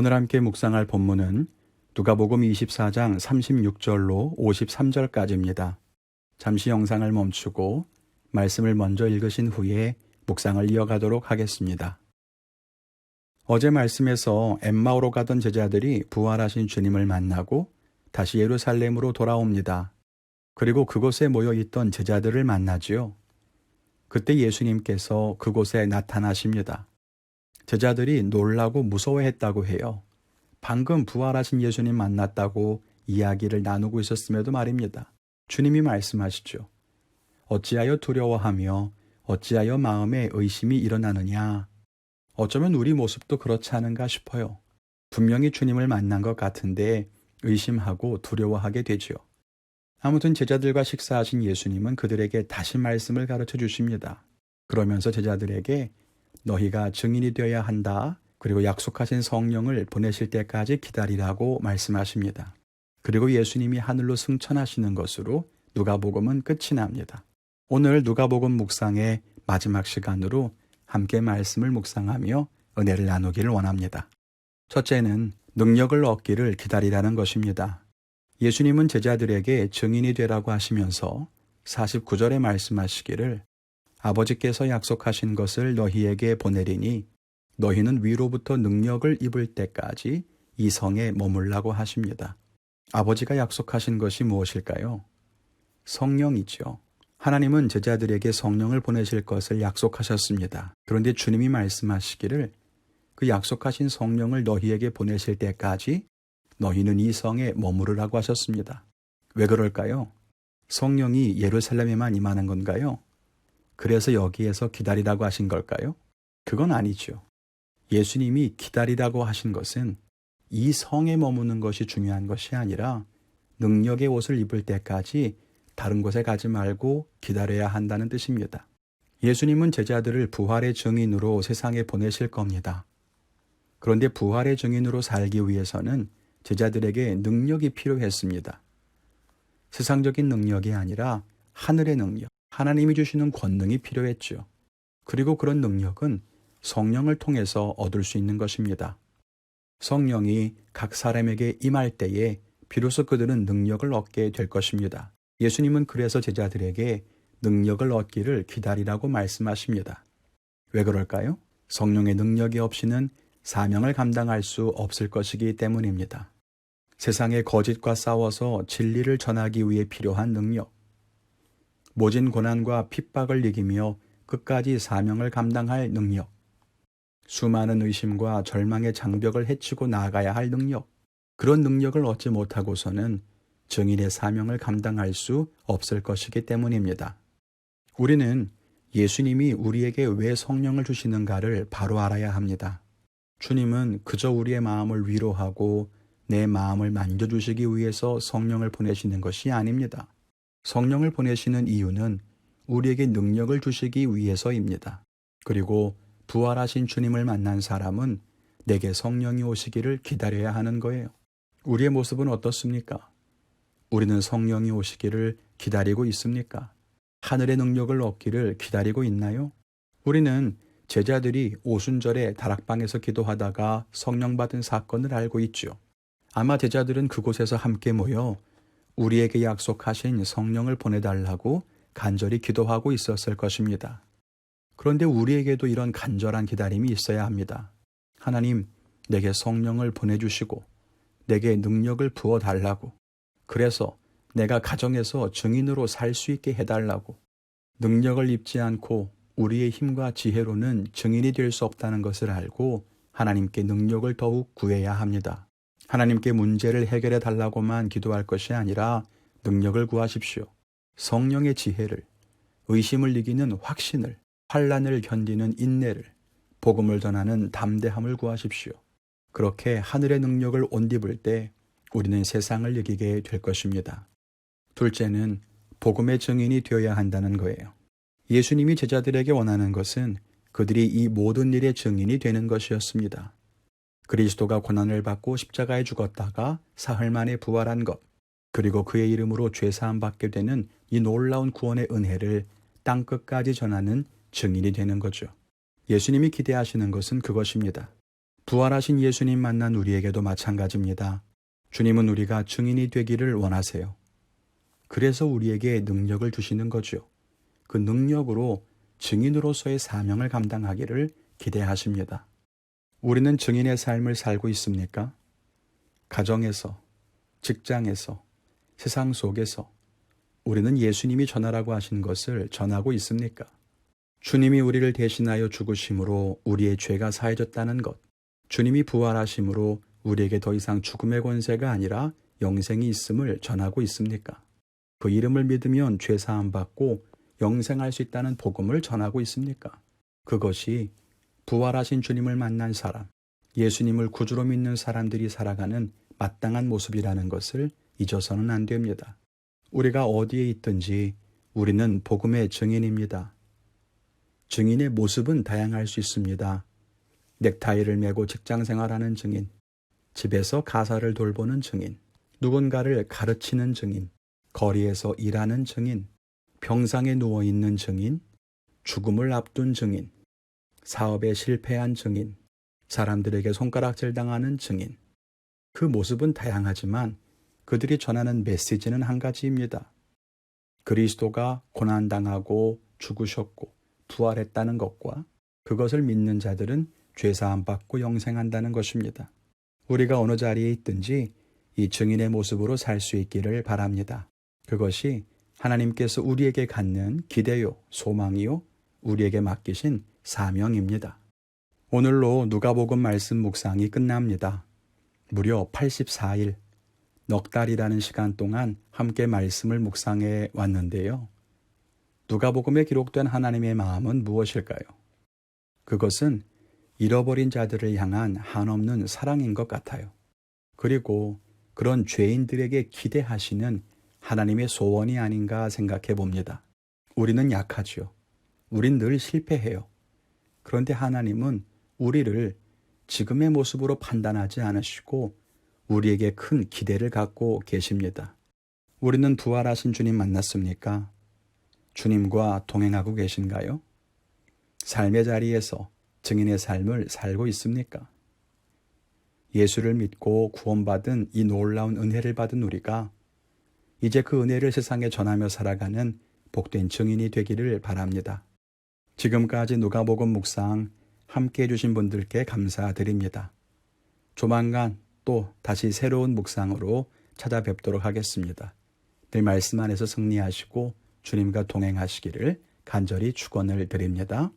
오늘 함께 묵상할 본문은 누가복음 24장 36절로 53절까지입니다. 잠시 영상을 멈추고 말씀을 먼저 읽으신 후에 묵상을 이어가도록 하겠습니다. 어제 말씀에서 엠마오로 가던 제자들이 부활하신 주님을 만나고 다시 예루살렘으로 돌아옵니다. 그리고 그곳에 모여 있던 제자들을 만나지요. 그때 예수님께서 그곳에 나타나십니다. 제자들이 놀라고 무서워했다고 해요. 방금 부활하신 예수님 만났다고 이야기를 나누고 있었음에도 말입니다. 주님이 말씀하시죠. 어찌하여 두려워하며 어찌하여 마음에 의심이 일어나느냐. 어쩌면 우리 모습도 그렇지 않은가 싶어요. 분명히 주님을 만난 것 같은데 의심하고 두려워하게 되지요. 아무튼 제자들과 식사하신 예수님은 그들에게 다시 말씀을 가르쳐 주십니다. 그러면서 제자들에게 너희가 증인이 되어야 한다. 그리고 약속하신 성령을 보내실 때까지 기다리라고 말씀하십니다. 그리고 예수님이 하늘로 승천하시는 것으로 누가복음은 끝이 납니다. 오늘 누가복음 묵상의 마지막 시간으로 함께 말씀을 묵상하며 은혜를 나누기를 원합니다. 첫째는 능력을 얻기를 기다리라는 것입니다. 예수님은 제자들에게 증인이 되라고 하시면서 49절에 말씀하시기를 아버지께서 약속하신 것을 너희에게 보내리니 너희는 위로부터 능력을 입을 때까지 이 성에 머물라고 하십니다. 아버지가 약속하신 것이 무엇일까요? 성령이죠. 하나님은 제자들에게 성령을 보내실 것을 약속하셨습니다. 그런데 주님이 말씀하시기를 그 약속하신 성령을 너희에게 보내실 때까지 너희는 이 성에 머무르라고 하셨습니다. 왜 그럴까요? 성령이 예루살렘에만 임하는 건가요? 그래서 여기에서 기다리라고 하신 걸까요? 그건 아니죠. 예수님이 기다리라고 하신 것은 이 성에 머무는 것이 중요한 것이 아니라 능력의 옷을 입을 때까지 다른 곳에 가지 말고 기다려야 한다는 뜻입니다. 예수님은 제자들을 부활의 증인으로 세상에 보내실 겁니다. 그런데 부활의 증인으로 살기 위해서는 제자들에게 능력이 필요했습니다. 세상적인 능력이 아니라 하늘의 능력, 하나님이 주시는 권능이 필요했죠. 그리고 그런 능력은 성령을 통해서 얻을 수 있는 것입니다. 성령이 각 사람에게 임할 때에 비로소 그들은 능력을 얻게 될 것입니다. 예수님은 그래서 제자들에게 능력을 얻기를 기다리라고 말씀하십니다. 왜 그럴까요? 성령의 능력이 없이는 사명을 감당할 수 없을 것이기 때문입니다. 세상의 거짓과 싸워서 진리를 전하기 위해 필요한 능력, 모진 고난과 핍박을 이기며 끝까지 사명을 감당할 능력, 수많은 의심과 절망의 장벽을 헤치고 나아가야 할 능력, 그런 능력을 얻지 못하고서는 증인의 사명을 감당할 수 없을 것이기 때문입니다. 우리는 예수님이 우리에게 왜 성령을 주시는가를 바로 알아야 합니다. 주님은 그저 우리의 마음을 위로하고 내 마음을 만져주시기 위해서 성령을 보내시는 것이 아닙니다. 성령을 보내시는 이유는 우리에게 능력을 주시기 위해서입니다. 그리고 부활하신 주님을 만난 사람은 내게 성령이 오시기를 기다려야 하는 거예요. 우리의 모습은 어떻습니까? 우리는 성령이 오시기를 기다리고 있습니까? 하늘의 능력을 얻기를 기다리고 있나요? 우리는 제자들이 오순절에 다락방에서 기도하다가 성령 받은 사건을 알고 있죠. 아마 제자들은 그곳에서 함께 모여 우리에게 약속하신 성령을 보내달라고 간절히 기도하고 있었을 것입니다. 그런데 우리에게도 이런 간절한 기다림이 있어야 합니다. 하나님, 내게 성령을 보내주시고, 내게 능력을 부어달라고, 그래서 내가 가정에서 증인으로 살 수 있게 해달라고, 능력을 입지 않고 우리의 힘과 지혜로는 증인이 될 수 없다는 것을 알고 하나님께 능력을 더욱 구해야 합니다. 하나님께 문제를 해결해 달라고만 기도할 것이 아니라 능력을 구하십시오. 성령의 지혜를, 의심을 이기는 확신을, 환란을 견디는 인내를, 복음을 전하는 담대함을 구하십시오. 그렇게 하늘의 능력을 온 입을 때 우리는 세상을 이기게 될 것입니다. 둘째는 복음의 증인이 되어야 한다는 거예요. 예수님이 제자들에게 원하는 것은 그들이 이 모든 일의 증인이 되는 것이었습니다. 그리스도가 고난을 받고 십자가에 죽었다가 사흘 만에 부활한 것, 그리고 그의 이름으로 죄사함 받게 되는 이 놀라운 구원의 은혜를 땅 끝까지 전하는 증인이 되는 거죠. 예수님이 기대하시는 것은 그것입니다. 부활하신 예수님 만난 우리에게도 마찬가지입니다. 주님은 우리가 증인이 되기를 원하세요. 그래서 우리에게 능력을 주시는 거죠. 그 능력으로 증인으로서의 사명을 감당하기를 기대하십니다. 우리는 증인의 삶을 살고 있습니까? 가정에서, 직장에서, 세상 속에서 우리는 예수님이 전하라고 하신 것을 전하고 있습니까? 주님이 우리를 대신하여 죽으심으로 우리의 죄가 사해졌다는 것, 주님이 부활하심으로 우리에게 더 이상 죽음의 권세가 아니라 영생이 있음을 전하고 있습니까? 그 이름을 믿으면 죄 사함 받고 영생할 수 있다는 복음을 전하고 있습니까? 그것이 부활하신 주님을 만난 사람, 예수님을 구주로 믿는 사람들이 살아가는 마땅한 모습이라는 것을 잊어서는 안 됩니다. 우리가 어디에 있든지 우리는 복음의 증인입니다. 증인의 모습은 다양할 수 있습니다. 넥타이를 메고 직장 생활하는 증인, 집에서 가사를 돌보는 증인, 누군가를 가르치는 증인, 거리에서 일하는 증인, 병상에 누워 있는 증인, 죽음을 앞둔 증인, 사업에 실패한 증인, 사람들에게 손가락질 당하는 증인. 그 모습은 다양하지만 그들이 전하는 메시지는 한 가지입니다. 그리스도가 고난당하고 죽으셨고 부활했다는 것과 그것을 믿는 자들은 죄사함 받고 영생한다는 것입니다. 우리가 어느 자리에 있든지 이 증인의 모습으로 살 수 있기를 바랍니다. 그것이 하나님께서 우리에게 갖는 기대요, 소망이요, 우리에게 맡기신 사명입니다. 오늘로 누가복음 말씀 묵상이 끝납니다. 무려 84일, 넉 달이라는 시간 동안 함께 말씀을 묵상해 왔는데요. 누가복음에 기록된 하나님의 마음은 무엇일까요? 그것은 잃어버린 자들을 향한 한없는 사랑인 것 같아요. 그리고 그런 죄인들에게 기대하시는 하나님의 소원이 아닌가 생각해 봅니다. 우리는 약하죠. 우린 늘 실패해요. 그런데 하나님은 우리를 지금의 모습으로 판단하지 않으시고 우리에게 큰 기대를 갖고 계십니다. 우리는 부활하신 주님 만났습니까? 주님과 동행하고 계신가요? 삶의 자리에서 증인의 삶을 살고 있습니까? 예수를 믿고 구원받은 이 놀라운 은혜를 받은 우리가 이제 그 은혜를 세상에 전하며 살아가는 복된 증인이 되기를 바랍니다. 지금까지 누가복음 묵상 함께 해주신 분들께 감사드립니다. 조만간 또 다시 새로운 묵상으로 찾아뵙도록 하겠습니다. 늘 말씀 안에서 승리하시고 주님과 동행하시기를 간절히 축원을 드립니다.